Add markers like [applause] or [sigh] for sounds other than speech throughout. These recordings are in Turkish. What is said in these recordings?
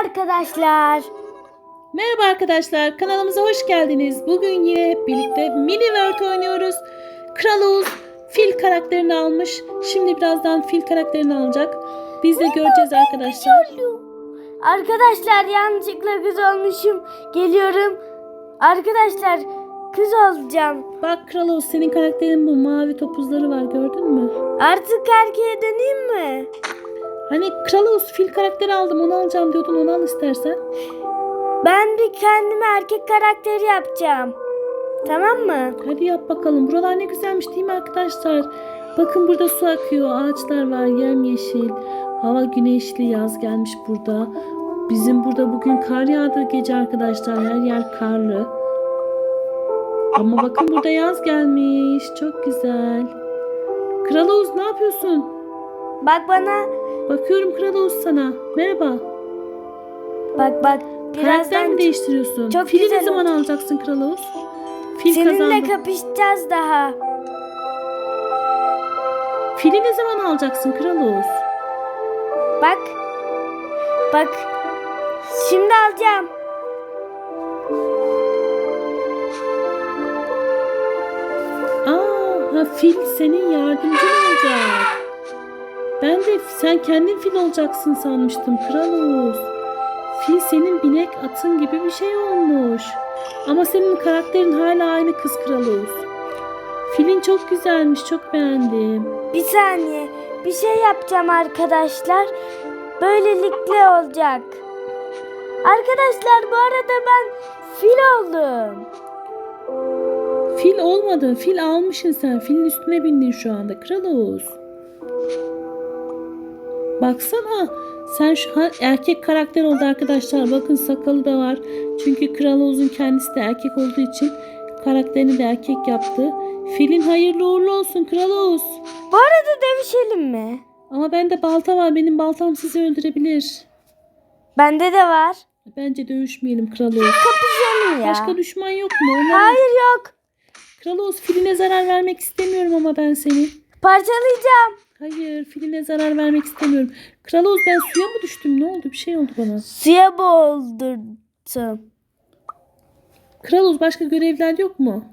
arkadaşlar. Merhaba arkadaşlar, kanalımıza hoş geldiniz. Bugün yine hep birlikte Mini World oynuyoruz. Kral Oğuz fil karakterini almış. Şimdi birazdan fil karakterini alacak. Biz de göreceğiz arkadaşlar. Arkadaşlar yanlışlıkla kız olmuşum. Geliyorum. Arkadaşlar kız olacağım. Bak Kral Oğuz senin karakterin bu. Mavi topuzları var gördün mü? Artık erkeğe döneyim mi? Hani Kral Oğuz fil karakteri aldım onu alacağım diyordun onu al istersen. Ben bir kendime erkek karakteri yapacağım. Tamam mı? Hadi yap bakalım. Buralar ne güzelmiş değil mi arkadaşlar? Bakın burada su akıyor. Ağaçlar var yemyeşil. Hava güneşli yaz gelmiş burada. Bizim burada bugün kar yağdı gece arkadaşlar. Her yer karlı. Ama bakın burada yaz gelmiş. Çok güzel. Kral Oğuz ne yapıyorsun? Bak bana. Bakıyorum Kral Oğuz sana. Merhaba. Bak bak. Karakter mi değiştiriyorsun? Çok Fili ne zaman oldu. alacaksın Kral Oğuz? Fil seninle kazandı. kapışacağız daha. Fili ne zaman alacaksın Kral Oğuz? Bak. Bak. Şimdi alacağım. Aa, ha fil senin yardımcın olacak. Ben de sen kendin fil olacaksın sanmıştım Kral Oğuz. Fil senin binek atın gibi bir şey olmuş. Ama senin karakterin hala aynı kız Kral Oğuz. Filin çok güzelmiş, çok beğendim. Bir saniye. Bir şey yapacağım arkadaşlar. Böylelikle olacak. Arkadaşlar bu arada ben fil oldum. Fil olmadın, fil almışsın sen. Filin üstüne bindin şu anda Kral Oğuz. Baksana. Sen şu erkek karakter oldu arkadaşlar. Bakın sakalı da var. Çünkü Kral Oğuz'un kendisi de erkek olduğu için karakterini de erkek yaptı. Filin hayırlı uğurlu olsun Kral Oğuz. Bu arada dövüşelim mi? Ama bende balta var. Benim baltam sizi öldürebilir. Bende de var. Bence dövüşmeyelim Kral Oğuz. Kapışalım ya. Başka düşman yok mu? Onların- Hayır yok. Kral Oğuz filine zarar vermek istemiyorum ama ben seni. Parçalayacağım. Hayır filine zarar vermek istemiyorum. Kral Oğuz ben suya mı düştüm? Ne oldu? Bir şey oldu bana. Suya boğuldurdum. Kral Oğuz başka görevler yok mu?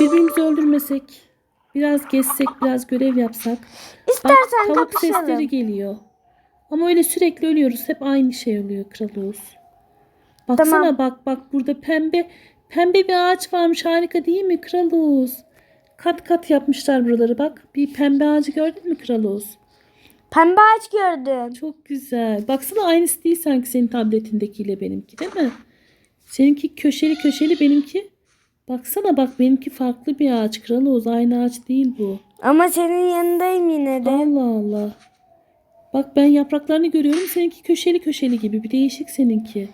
Birbirimizi öldürmesek. Biraz gezsek, biraz görev yapsak. Bak İstersen tavuk kapışalım. sesleri geliyor. Ama öyle sürekli ölüyoruz. Hep aynı şey oluyor Kral Oğuz. Baksana Tamam. bak bak burada pembe pembe bir ağaç varmış. Harika değil mi Kral Oğuz? Kat kat yapmışlar buraları bak. Bir pembe ağacı gördün mü Kral Oğuz? Pembe ağaç gördüm. Çok güzel. Baksana aynısı değil sanki senin tabletindekiyle benimki değil mi? Seninki köşeli köşeli benimki. Baksana bak benimki farklı bir ağaç. Kral Oğuz aynı ağaç değil bu. Ama senin yanındayım yine de. Allah Allah. Bak ben yapraklarını görüyorum. Seninki köşeli köşeli gibi. Bir değişik seninki.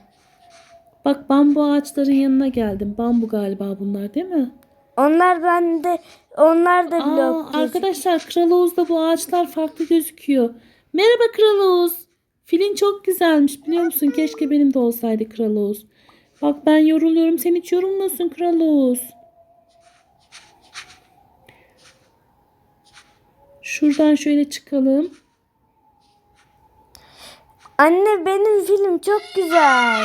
Bak bambu ağaçların yanına geldim. Bambu galiba bunlar değil mi? Onlar bende, onlar da Aa, blok. gözük- arkadaşlar Kral Oğuz'da bu ağaçlar farklı gözüküyor. Merhaba Kral Oğuz. Filin çok güzelmiş biliyor musun? Keşke benim de olsaydı Kral Oğuz. Bak ben yoruluyorum. Sen hiç yorulmuyorsun Kral Oğuz. Şuradan şöyle çıkalım. Anne benim film çok güzel.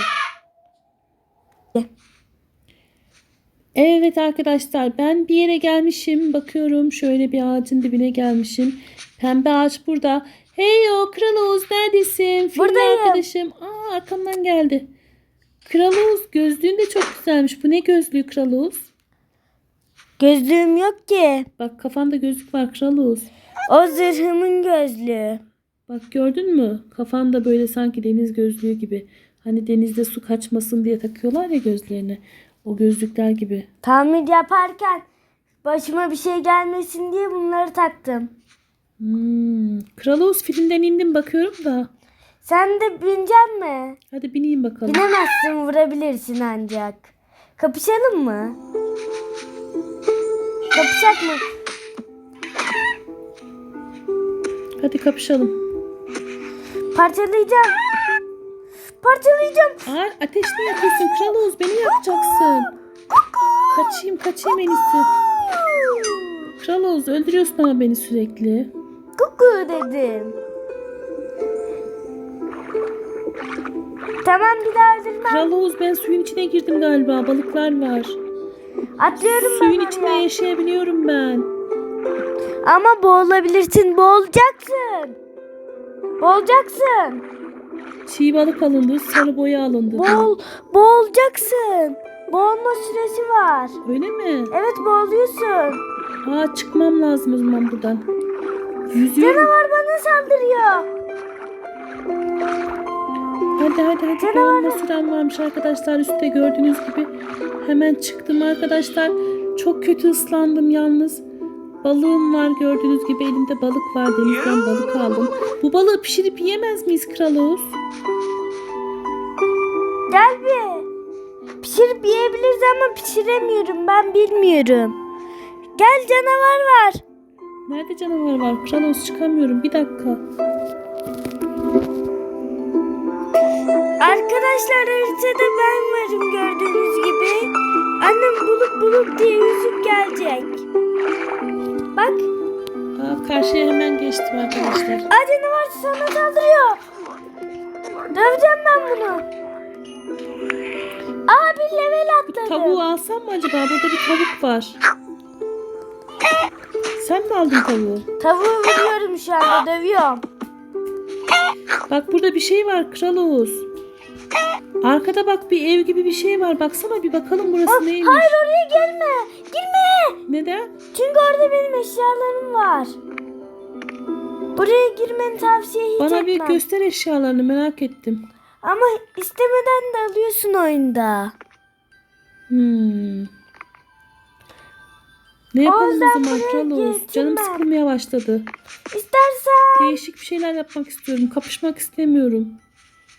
Evet arkadaşlar ben bir yere gelmişim. Bakıyorum şöyle bir ağacın dibine gelmişim. Pembe ağaç burada. Hey o Kral Oğuz neredesin? Film Buradayım. arkadaşım. Aa arkamdan geldi. Kral Oğuz gözlüğün de çok güzelmiş. Bu ne gözlüğü Kral Oğuz? Gözlüğüm yok ki. Bak kafanda gözlük var Kral Oğuz. O zırhımın gözlüğü. Bak gördün mü? Kafanda böyle sanki deniz gözlüğü gibi. Hani denizde su kaçmasın diye takıyorlar ya gözlerini. O gözlükler gibi. Tamir yaparken başıma bir şey gelmesin diye bunları taktım. Hmm. Kral Oğuz filmden indim bakıyorum da. Sen de binecek mi? Hadi bineyim bakalım. Binemezsin vurabilirsin ancak. Kapışalım mı? Kapışak mı? Hadi kapışalım. Parçalayacağım. Parçalayacağım. Aa, ateş mi yakıyorsun? Kral Oğuz beni yakacaksın. Kaçayım kaçayım en iyisi. Kral Oğuz öldürüyorsun ama beni sürekli. Kuku dedim. Tamam bir daha üzülmem. Kral Oğuz ben suyun içine girdim galiba. Balıklar var. Atlıyorum Suyun ben içinde oraya. yaşayabiliyorum ben. Ama boğulabilirsin. Boğulacaksın. Boğulacaksın. Çiğ balık alındı, sarı boya alındı. Boğul, boğulacaksın. Boğulma süresi var. Öyle mi? Evet boğuluyorsun. Aa çıkmam lazım o zaman buradan. Yüzüyorum. Canavar bana saldırıyor. Hadi hadi hadi. Canavar- Boğulma sürem varmış arkadaşlar. Üstte gördüğünüz gibi. Hemen çıktım arkadaşlar. Çok kötü ıslandım yalnız. Balığım var gördüğünüz gibi elimde balık var denizden balık aldım. Bu balığı pişirip yiyemez miyiz Kral Oğuz? Gel bir. Pişirip yiyebiliriz ama pişiremiyorum. Ben bilmiyorum. Gel canavar var. Nerede canavar var? Kral Oğuz çıkamıyorum bir dakika. Arkadaşlar haritada ben varım gördüğünüz gibi. Annem bulup bulup diye yüzüp gelecek. Bak. Aa, karşıya hemen geçtim arkadaşlar. [laughs] Aa canavar sana saldırıyor. Döveceğim ben bunu. Aa bir level atladım. Tavuğu alsam mı acaba? Burada bir tavuk var. Sen mi aldın tavuğu? Tavuğu vuruyorum şu anda dövüyorum. Bak burada bir şey var Kral Oğuz. Arkada bak bir ev gibi bir şey var. Baksana bir bakalım burası neymiş. Hayır oraya gelme. Girme. Neden? Çünkü orada benim eşyalarım var. Buraya girmeni tavsiye hiç Bana bir göster eşyalarını merak ettim. Ama istemeden de alıyorsun oyunda. Hmm. Ne yapalım o yüzden zaman buraya Oğuz? getirme. Canım sıkılmaya başladı. İstersen, Değişik bir şeyler yapmak istiyorum. Kapışmak istemiyorum.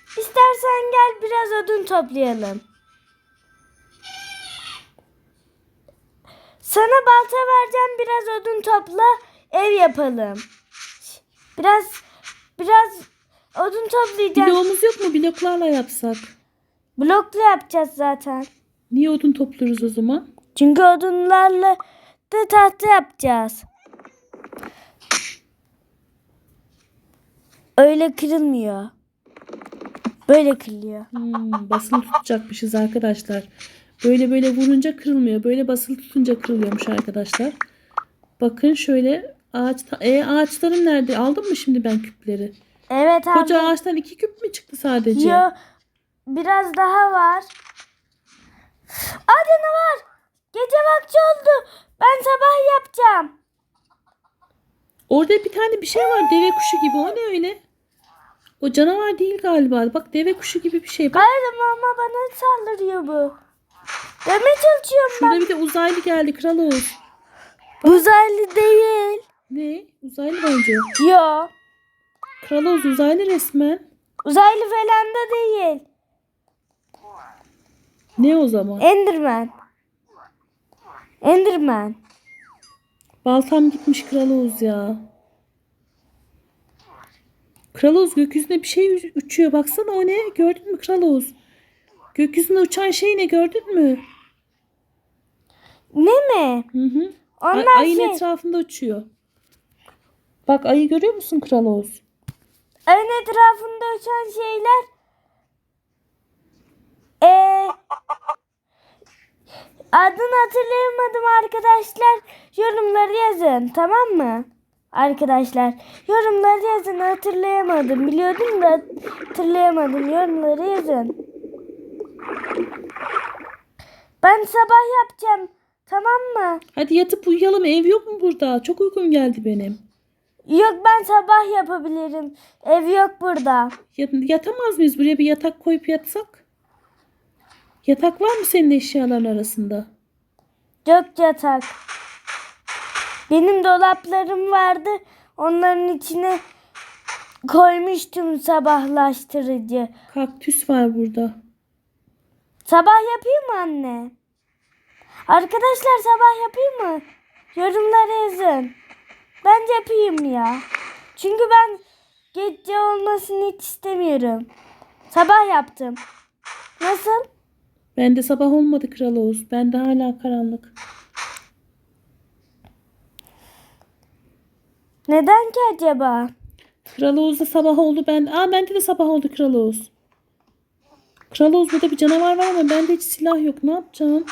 İstersen gel biraz odun toplayalım. Sana balta vereceğim biraz odun topla ev yapalım. Biraz biraz odun toplayacağım. Bloğumuz yok mu? Bloklarla yapsak. Blokla yapacağız zaten. Niye odun topluyoruz o zaman? Çünkü odunlarla da tahta yapacağız. Öyle kırılmıyor. Böyle kırılıyor. Hmm, basılı tutacakmışız arkadaşlar. Böyle böyle vurunca kırılmıyor. Böyle basılı tutunca kırılıyormuş arkadaşlar. Bakın şöyle ağaç e, ağaçlarım nerede? Aldım mı şimdi ben küpleri? Evet abi. Koca ağaçtan iki küp mü çıktı sadece? Yo, biraz daha var. Aa canavar. Gece vakti oldu. Ben sabah yapacağım. Orada bir tane bir şey var deve kuşu gibi. O ne öyle? O canavar değil galiba. Bak deve kuşu gibi bir şey. Bak Hayır ama bana saldırıyor bu. Demeye çalışıyorum ben. şurada bir de uzaylı geldi Kral Oğuz. Uzaylı değil. Ne? Uzaylı bence. Yo. Kral Oğuz uzaylı resmen. Uzaylı falan da değil. Ne o zaman? Enderman. Enderman. Baltam gitmiş Kral Oğuz ya. Kral Oğuz gökyüzünde bir şey uç- uçuyor. Baksana o ne? Gördün mü Kral Oğuz? Gökyüzünde uçan şey ne gördün mü? Ne mi? Hı hı. Onlar Ay- ayın şey. etrafında uçuyor. Bak ayı görüyor musun Kral Oğuz? Ayın etrafında uçan şeyler. Ee, adını hatırlayamadım arkadaşlar. Yorumları yazın tamam mı? Arkadaşlar yorumları yazın hatırlayamadım. Biliyordum da hatırlayamadım. Yorumları yazın. Ben sabah yapacağım. Tamam mı? Hadi yatıp uyuyalım. Ev yok mu burada? Çok uykum geldi benim. Yok ben sabah yapabilirim. Ev yok burada. Ya- Yatamaz mıyız? Buraya bir yatak koyup yatsak? Yatak var mı senin eşyaların arasında? Yok yatak. Benim dolaplarım vardı. Onların içine koymuştum sabahlaştırıcı. Kaktüs var burada. Sabah yapayım mı anne? Arkadaşlar sabah yapayım mı? Yorumlara yazın. Bence yapayım ya. Çünkü ben gece olmasını hiç istemiyorum. Sabah yaptım. Nasıl? Ben de sabah olmadı Kral Oğuz. Ben de hala karanlık. Neden ki acaba? Kral Oğuz'da sabah oldu ben. Aa bende de sabah oldu Kral Oğuz. Kral Oğuz burada bir canavar var ama bende hiç silah yok. Ne yapacağım?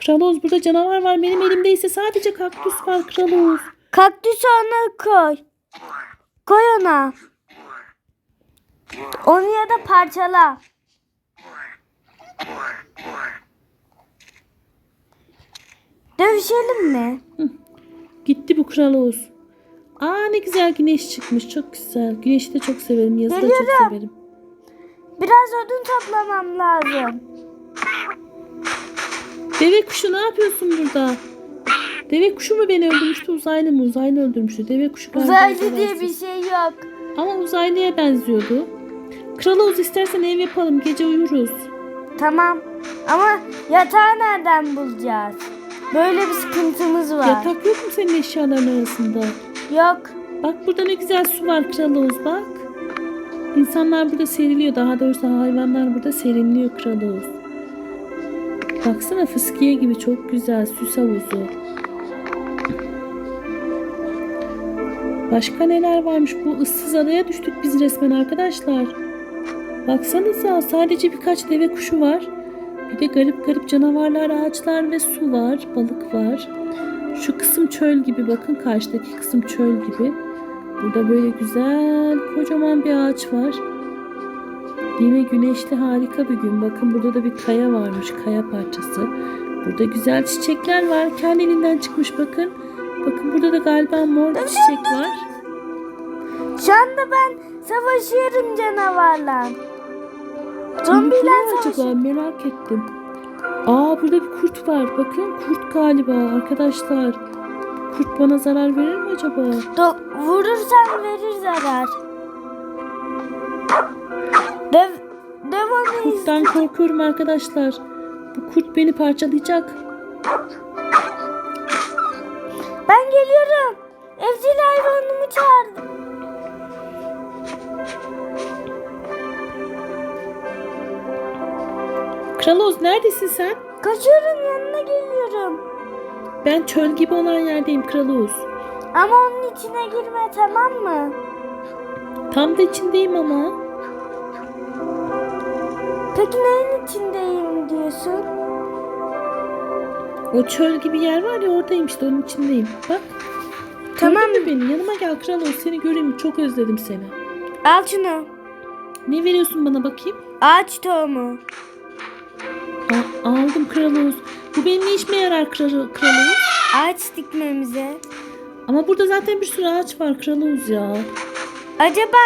Kral Oğuz burada canavar var. Benim elimde ise sadece kaktüs var Kral Oğuz. Kaktüsü ona koy. Koy ona. Onu ya da parçala. Dövüşelim mi? Gitti bu Kral Oğuz. Aa ne güzel güneş çıkmış. Çok güzel. Güneşi de çok severim. Yazı da çok severim. Biraz odun toplamam lazım. Deve kuşu ne yapıyorsun burada? Deve kuşu mu beni öldürmüştü uzaylı mı? Uzaylı öldürmüştü. Deve kuşu galiba Uzaylı diye bir şey yok. Ama uzaylıya benziyordu. Kral Oğuz istersen ev yapalım. Gece uyuruz. Tamam. Ama yatağı nereden bulacağız? Böyle bir sıkıntımız var. Yatak yok mu senin eşyaların arasında? Yok. Bak burada ne güzel su var Kral Oğuz bak. İnsanlar burada seriliyor. Daha doğrusu hayvanlar burada serinliyor Kral Oğuz. Baksana fıskiye gibi çok güzel süs havuzu. Başka neler varmış? Bu ıssız adaya düştük biz resmen arkadaşlar. Baksanıza sadece birkaç deve kuşu var. Bir de garip garip canavarlar, ağaçlar ve su var. Balık var. Şu kısım çöl gibi bakın karşıdaki kısım çöl gibi. Burada böyle güzel kocaman bir ağaç var. Yine güneşli harika bir gün. Bakın burada da bir kaya varmış. Kaya parçası. Burada güzel çiçekler var. Kendiliğinden çıkmış bakın. Bakın burada da galiba mor bir çiçek var. Şu anda ben savaşıyorum canavarla. Zombiler acaba merak ettim. Aa burada bir kurt var. Bakın kurt galiba arkadaşlar. Kurt bana zarar verir mi acaba? Do- vurursan verir zarar. Dev, dev onu iz- Kurttan korkuyorum arkadaşlar. Bu kurt beni parçalayacak. Ben geliyorum. Evcil hayvanımı çağırdım. Kral Oğuz neredesin sen? Kaçıyorum yanına geliyorum. Ben çöl gibi olan yerdeyim Kral Oğuz. Ama onun içine girme tamam mı? Tam da içindeyim ama. Peki neyin içindeyim diyorsun? O çöl gibi yer var ya oradayım işte onun içindeyim. Bak. Tamam. Gördün mü beni? Yanıma gel Kral Oğuz seni göreyim. Çok özledim seni. Al şunu. Ne veriyorsun bana bakayım? Ağaç tohumu. Aldım Kral Oğuz. Bu benim ne işime yarar Kral, Kral Oğuz? Ağaç dikmemize. Ama burada zaten bir sürü ağaç var Kral Oğuz ya. Acaba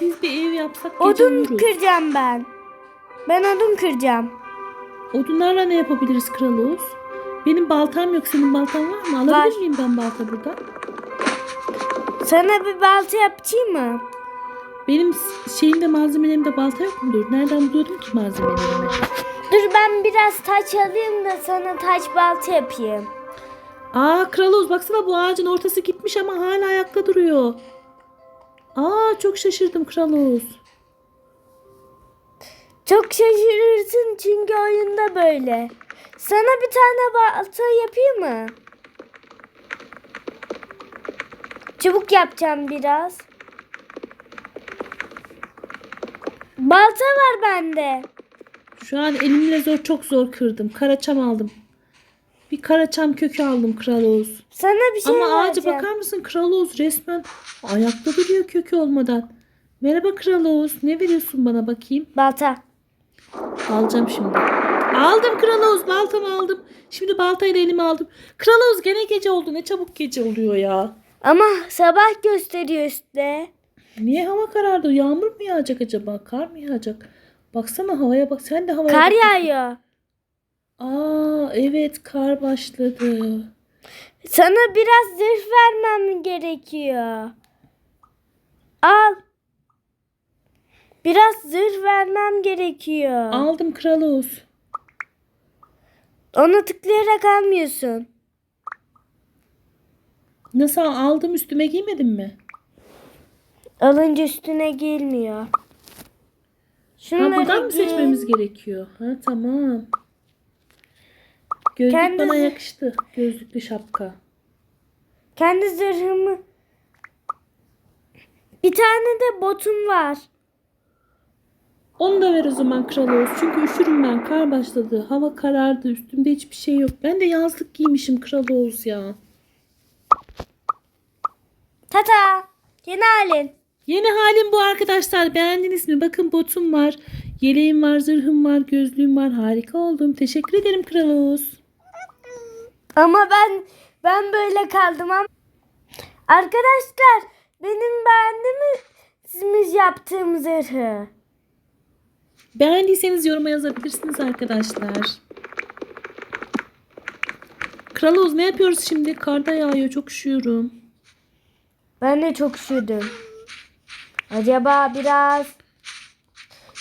Biz bir ev yapsak gece odun uyuruz. kıracağım ben. Ben odun kıracağım. Odunlarla ne yapabiliriz Kral Oğuz? Benim baltam yok. Senin baltan var mı? Alabilir Var. miyim ben balta burada? Sana bir balta yapayım mı? Benim şeyimde malzemelerimde balta yok mudur? Nereden buluyordum ki malzemelerimi? Dur ben biraz taş alayım da sana taş balta yapayım. Aa Kral Oğuz baksana bu ağacın ortası gitmiş ama hala ayakta duruyor. Aa çok şaşırdım Kral Oğuz. Çok şaşırırsın çünkü oyunda böyle. Sana bir tane balta yapayım mı? Çubuk yapacağım biraz. Balta var bende. Şu an elimle zor çok zor kırdım. Karaçam aldım. Bir karaçam kökü aldım Kral Oğuz. Sana bir şey Ama ağaca bakar mısın Kral Oğuz resmen ayakta duruyor kökü olmadan. Merhaba Kral Oğuz. Ne veriyorsun bana bakayım? Balta. Alacağım şimdi. Aldım Kral Oğuz. Baltamı aldım. Şimdi baltayı da elime aldım. Kral Oğuz gene gece oldu. Ne çabuk gece oluyor ya. Ama sabah gösteriyor üstte. Niye hava karardı? Yağmur mu yağacak acaba? Kar mı yağacak? Baksana havaya bak. Sen de havaya Kar bak. yağıyor. Aa evet kar başladı. Sana biraz zırh vermem gerekiyor. Al. Biraz zırh vermem gerekiyor. Aldım Kral Oğuz. Ona tıklayarak almıyorsun. Nasıl aldım üstüme giymedin mi? Alınca üstüne gelmiyor. Ha Şunları buradan mı seçmemiz gerekiyor? Ha tamam. Gözlük Kendi- bana yakıştı. Gözlüklü şapka. Kendi zırhımı Bir tane de botum var. Onu da ver o zaman Kral Oğuz. Çünkü üşürüm ben. Kar başladı. Hava karardı. Üstümde hiçbir şey yok. Ben de yazlık giymişim Kral Oğuz ya. Tata. Yeni halin. Yeni halim bu arkadaşlar. Beğendiniz mi? Bakın botum var. Yeleğim var, zırhım var, gözlüğüm var. Harika oldum. Teşekkür ederim Kral Oğuz. Ama ben ben böyle kaldım ama. Arkadaşlar benim beğendiniz yaptığım zırhı. Beğendiyseniz yoruma yazabilirsiniz arkadaşlar. Kral Oğuz ne yapıyoruz şimdi? Karda yağıyor. Çok üşüyorum. Ben de çok üşüdüm. Acaba biraz...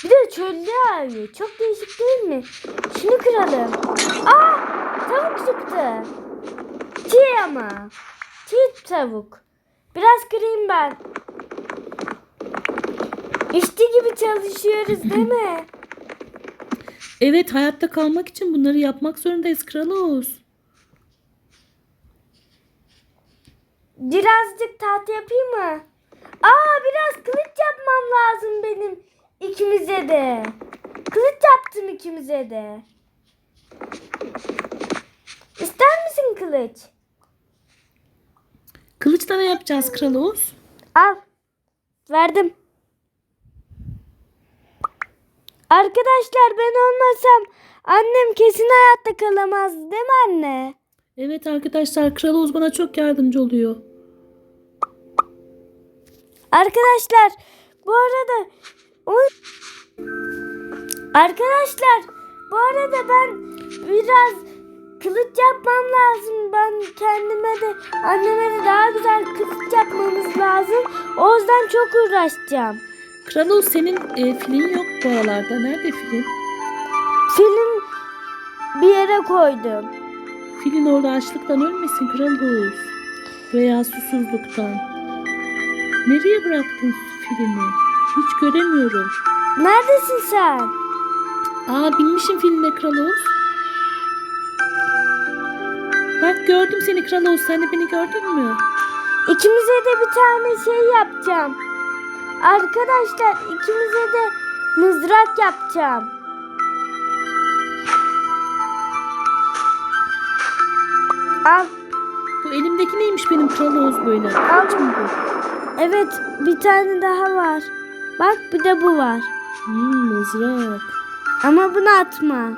Bir de çölde abi. Çok değişik değil mi? Şunu kıralım. Aa! Tavuk çıktı. Çiğ ama. Çiğ tavuk. Biraz kırayım ben. İşçi gibi çalışıyoruz değil mi? [laughs] Evet hayatta kalmak için bunları yapmak zorundayız Kral Oğuz. Birazcık taht yapayım mı? Aa biraz kılıç yapmam lazım benim ikimize de. Kılıç yaptım ikimize de. İster misin kılıç? Kılıçla ne yapacağız Kral Oğuz? Al. Verdim. Arkadaşlar ben olmasam annem kesin hayatta kalamaz değil mi anne? Evet arkadaşlar Kral Oğuz bana çok yardımcı oluyor. Arkadaşlar bu arada. Arkadaşlar bu arada ben biraz kılıç yapmam lazım. Ben kendime de anneme de daha güzel kılıç yapmamız lazım. O yüzden çok uğraşacağım. Kral senin e, filin yok bu aralarda. Nerede filin? Film bir yere koydum. Filin orada açlıktan ölmesin Kral Oğuz. Veya susuzluktan. Nereye bıraktın filini? Hiç göremiyorum. Neredesin sen? Aa binmişim filine Kral Oğuz. Bak gördüm seni Kral Oğuz. Sen de beni gördün mü? İkimize de bir tane şey yapacağım. Arkadaşlar ikimize de mızrak yapacağım. Al. Bu elimdeki neymiş benim Kral Oğuz böyle? Kaç mı bu? Evet bir tane daha var. Bak bir de bu var. Hmm, mızrak. Ama bunu atma.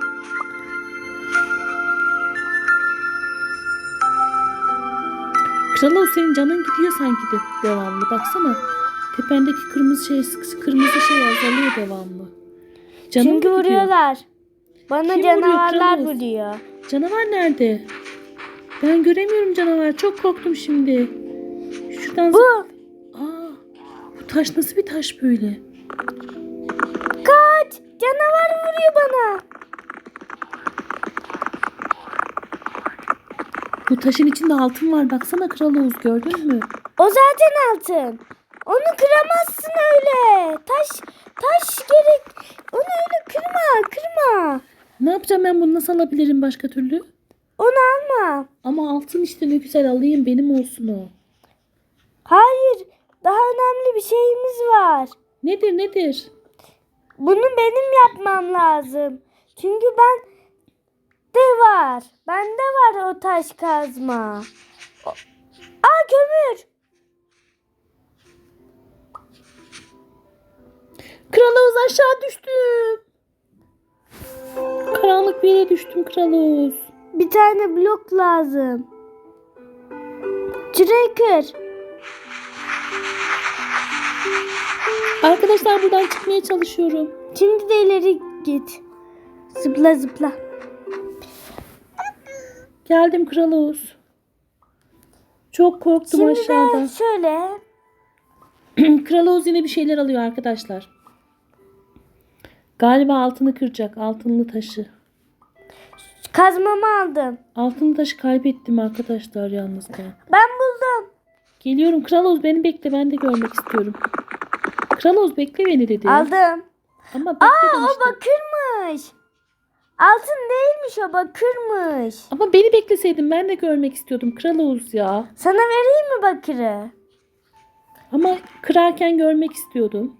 Kral Oğuz senin canın gidiyor sanki de devamlı. Baksana. Tependeki kırmızı şey kırmızı şey azalıyor devamlı. Canın Çünkü gidiyor? vuruyorlar. Bana Kim vuruyor, canavarlar Kralız? vuruyor. Canavar nerede? Ben göremiyorum canavar. Çok korktum şimdi. Şuradan Bu. Taş nasıl bir taş böyle? Kaç. Canavar vuruyor bana. Bu taşın içinde altın var. Baksana Kral Oğuz gördün mü? O zaten altın. Onu kıramazsın öyle. Taş taş gerek. Onu öyle kırma kırma. Ne yapacağım ben bunu nasıl alabilirim başka türlü? Onu alma. Ama altın işte ne güzel alayım benim olsun o. Hayır. Daha önemli bir şeyimiz var. Nedir nedir? Bunu benim yapmam lazım. Çünkü ben de var. Bende var o taş kazma. Aa kömür. Kral Oğuz aşağı düştüm. Karanlık bir yere düştüm Kral Oğuz. Bir tane blok lazım. Kır. Arkadaşlar buradan çıkmaya çalışıyorum. Şimdi de ileri git. Zıpla zıpla. Geldim Kral Oğuz. Çok korktum Şimdi aşağıda. de [clears throat] şöyle. Kral Oğuz yine bir şeyler alıyor arkadaşlar. Galiba altını kıracak. Altınlı taşı. Kazmamı aldım. Altınlı taşı kaybettim arkadaşlar yalnız ben. Ben buldum. Geliyorum Kral Oğuz beni bekle ben de görmek istiyorum. Kral Oğuz bekle beni dedi. Aldım. Ama bekle Aa o demiştim. bakırmış. Altın değilmiş o bakırmış. Ama beni bekleseydin ben de görmek istiyordum Kral Oğuz ya. Sana vereyim mi bakırı? Ama kırarken görmek istiyordum.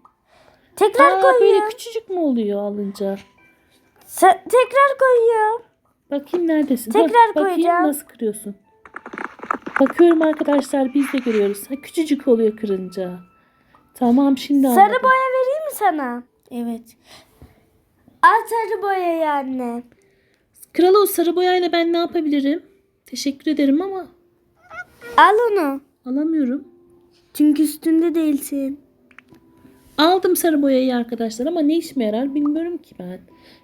Tekrar Aa, böyle koyuyorum. küçücük mü oluyor alınca? Sa- tekrar koyuyorum. Bakayım neredesin? Tekrar bakayım koyacağım. nasıl kırıyorsun. Bakıyorum arkadaşlar biz de görüyoruz. Ha, küçücük oluyor kırınca. Tamam şimdi Sarı anladım. boya vereyim mi sana? Evet. Al sarı boyayı anne. Kral o sarı boyayla ben ne yapabilirim? Teşekkür ederim ama Al onu. alamıyorum. Çünkü üstünde değilsin. Aldım sarı boyayı arkadaşlar ama ne işime yarar bilmiyorum ki ben.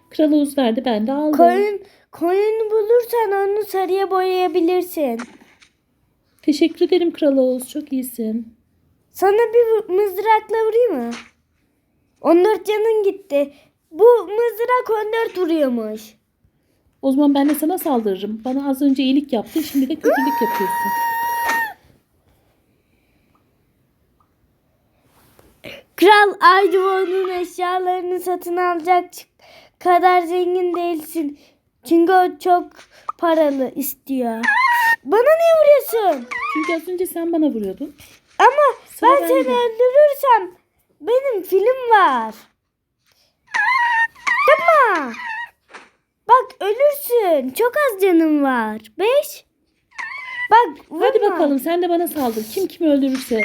Kral Oğuz verdi ben de aldım. Koyun, koyun bulursan onu sarıya boyayabilirsin. Teşekkür ederim Kral Oğuz çok iyisin. Sana bir mızrakla vurayım mı? 14 canın gitti. Bu mızrak 14 vuruyormuş. O zaman ben de sana saldırırım. Bana az önce iyilik yaptın şimdi de kötülük yapıyorsun. Kral Aydıvan'ın eşyalarını satın alacak kadar zengin değilsin. Çünkü o çok paralı istiyor. Bana niye vuruyorsun? Çünkü az önce sen bana vuruyordun. Ama Sıra ben seni bende. öldürürsem benim film var. Yapma. Bak ölürsün. Çok az canım var. Beş. Bak Hadi vurma. bakalım sen de bana saldır. Kim kimi öldürürse.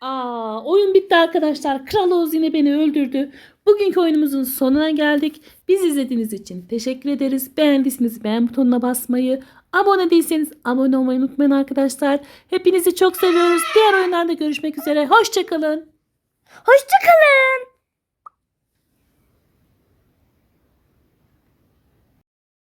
Aa, oyun bitti arkadaşlar. Kral Oğuz yine beni öldürdü. Bugünkü oyunumuzun sonuna geldik. Biz izlediğiniz için teşekkür ederiz. Beğendiyseniz beğen butonuna basmayı, abone değilseniz abone olmayı unutmayın arkadaşlar. Hepinizi çok seviyoruz. Diğer oyunlarda görüşmek üzere. Hoşçakalın. Hoşçakalın.